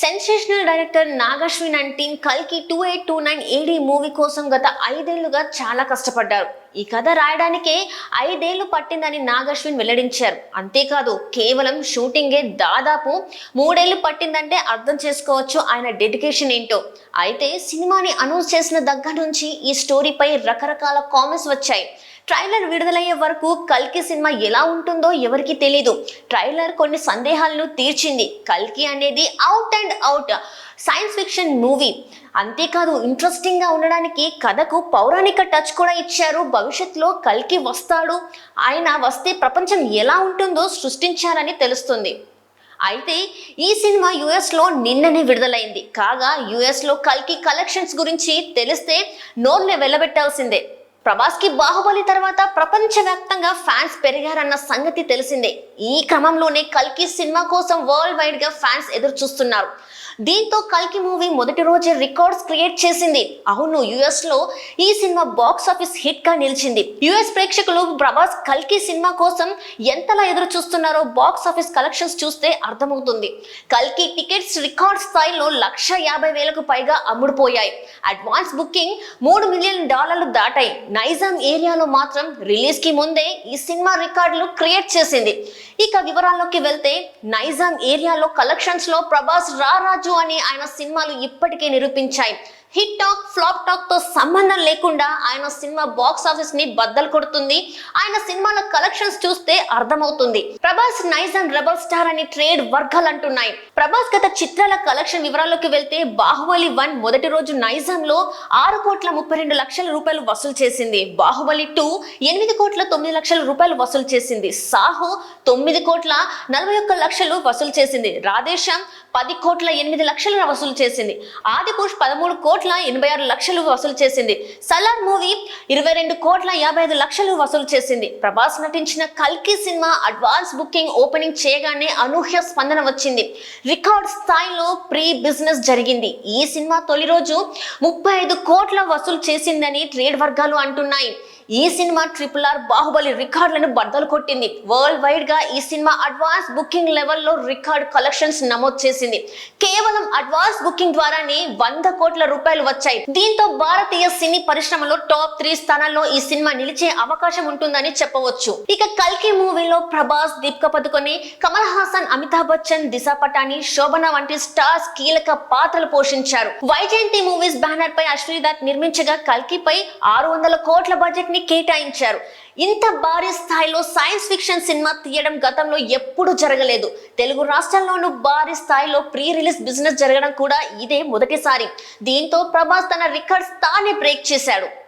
Sensational director Nagashwin and team కల్కి two eight two nine AD movie కోసం గత ఐదేళ్ళుగా చాలా కష్టపడ్డారు. ఈ కథ రాయడానికే ఐదేళ్ళు పట్టిందని నాగశ్విన్ వెల్లడించారు. అంతేకాదు కేవలం షూటింగే దాదాపు మూడేళ్ళు పట్టిందంటే అర్థం చేసుకోవచ్చు ఆయన డెడికేషన్ ఏంటో. అయితే సినిమాని అనౌన్స్ చేసిన దగ్గర నుంచి ఈ స్టోరీపై రకరకాల కామెంట్స్ వచ్చాయి. ట్రైలర్ విడుదలయ్యే వరకు కల్కి సినిమా ఎలా ఉంటుందో ఎవరికి తెలీదు. ట్రైలర్ కొన్ని సందేహాలను తీర్చింది. కల్కి అనేది out and out science fiction movie అంతేకాదు ఇంట్రెస్టింగ్గా ఉండడానికి కథకు పౌరాణిక టచ్ కూడా ఇచ్చారు. భవిష్యత్తులో కల్కి వస్తాడు. ఆయన వస్తే ప్రపంచం ఎలా ఉంటుందో సృష్టించారని తెలుస్తుంది. అయితే ఈ సినిమా యుఎస్లో నిన్ననే విడుదలైంది. కాగా యుఎస్లో కల్కి కలెక్షన్స్ గురించి తెలిస్తే నోర్లే వెళ్ళబెట్టాల్సిందే ప్రభాస్కి బాహుబలి తర్వాత ప్రపంచవ్యాప్తంగా ఫ్యాన్స్ పెరిగారన్న సంగతి తెలిసిందే. ఈ క్రమంలోనే కల్కి సినిమా కోసం వరల్డ్ వైడ్గా ఫ్యాన్స్ ఎదురు చూస్తున్నారు దీంతో కల్కి మూవీ మొదటి రోజే రికార్డ్స్ క్రియేట్ చేసింది. అవును యుఎస్లో ఈ సినిమా బాక్స్ ఆఫీస్ హిట్గా నిలిచింది. యుఎస్ ప్రేక్షకులు ప్రభాస్ కల్కి సినిమా కోసం ఎంతలా ఎదురు చూస్తున్నారో బాక్స్ ఆఫీస్ కలెక్షన్స్ చూస్తే అర్థమవుతుంది. కల్కి టికెట్స్ రికార్డ్ స్థాయిలో లక్ష యాభై వేలకు పైగా అమ్ముడుపోయాయి. అడ్వాన్స్ బుకింగ్ మూడు మిలియన్ డాలర్లు దాటాయి. నైజాం ఏరియాలో మాత్రం రిలీజ్కి ముందే ఈ సినిమా రికార్డులు క్రియేట్ చేసింది. ఇక వివరాల్లోకి వెళ్తే నైజాం ఏరియాలో కలెక్షన్స్లో ప్రభాస్ రారాజు అని ఆయన సినిమాలు ఇప్పటికే నిరూపించాయి. హిట్ టాక్ ఫ్లాప్ టాక్తో సంబంధం లేకుండా ఆయన సినిమా బాక్స్ ఆఫీస్ని బద్దలు కొడుతుంది. ఆయన సినిమాల కలెక్షన్స్ చూస్తే అర్థమవుతుంది. ప్రభాస్ నైజాం రెబల్ స్టార్ అని ట్రేడ్ వర్గాలు అంటున్నాయి. ప్రభాస్ గత చిత్రాల కలెక్షన్ వివరాల్లోకి వెళ్తే బాహుబలి వన్ మొదటి రోజు నైజాం లో ఆరు కోట్ల ముప్పై రెండు లక్షల రూపాయలు వసూలు చేసింది. బాహుబలి టూ ఎనిమిది కోట్ల తొమ్మిది లక్షల రూపాయలు వసూలు చేసింది. సాహో తొమ్మిది కోట్ల నలభై ఒక్క లక్షలు వసూలు చేసింది. రాధేశ్యామ్ పది కోట్ల ఎనిమిది లక్షలు వసూలు చేసింది. ఆదిపురుష్ పదమూడు కోట్ల కోట్ల ఎనభై ఆరు లక్షలు వసూలు చేసింది. సలార్ మూవీ ఇరవై రెండు కోట్ల యాభై ఐదు లక్షలు వసూలు చేసింది. ప్రభాస్ నటించిన కల్కి సినిమా అడ్వాన్స్ బుకింగ్ ఓపెనింగ్ చేయగానే అనూహ్య స్పందన వచ్చింది. రికార్డ్ స్థాయిలో ప్రీ బిజినెస్ జరిగింది. ఈ సినిమా తొలి రోజు ముప్పై ఐదు కోట్ల వసూలు చేసిందని ట్రేడ్ వర్గాలు అంటున్నాయి. ఈ సినిమా ట్రిపుల్ ఆర్ బాహుబలి రికార్డులను బద్దలు కొట్టింది. వరల్డ్ వైడ్గా ఈ సినిమా అడ్వాన్స్ బుకింగ్ లెవెల్లో రికార్డ్ కలెక్షన్స్ నమోదు చేసింది. కేవలం అడ్వాన్స్ బుకింగ్ ద్వారానే వంద కోట్ల రూపాయలు వచ్చాయి. దీంతో భారతీయ సినీ పరిశ్రమలో టాప్ త్రీ స్థానాల్లో ఈ సినిమా నిలిచే అవకాశం ఉంటుందని చెప్పవచ్చు. ఇక కల్కి మూవీలో ప్రభాస్ దీపిక పదుకొని కమల్ హాసన్ అమితాబ్ బచ్చన్ దిశా పటాని శోభన వంటి స్టార్స్ కీలక పాత్రలు పోషించారు. వైజయంతి మూవీస్ బ్యానర్ పై అశ్విని దత్ నిర్మించగా కల్కిపై ఆరు వందల కోట్ల బడ్జెట్ని కేటాయించారు. ఇంత భారీ స్థాయిలో సైన్స్ ఫిక్షన్ సినిమా తీయడం గతంలో ఎప్పుడూ జరగలేదు. తెలుగు రాష్ట్రాల్లోనూ భారీ స్థాయిలో ప్రీ రిలీజ్ బిజినెస్ జరగడం కూడా ఇదే మొదటిసారి. దీంతో ప్రభాస్ తన రికార్డ్స్ తానే బ్రేక్ చేశాడు.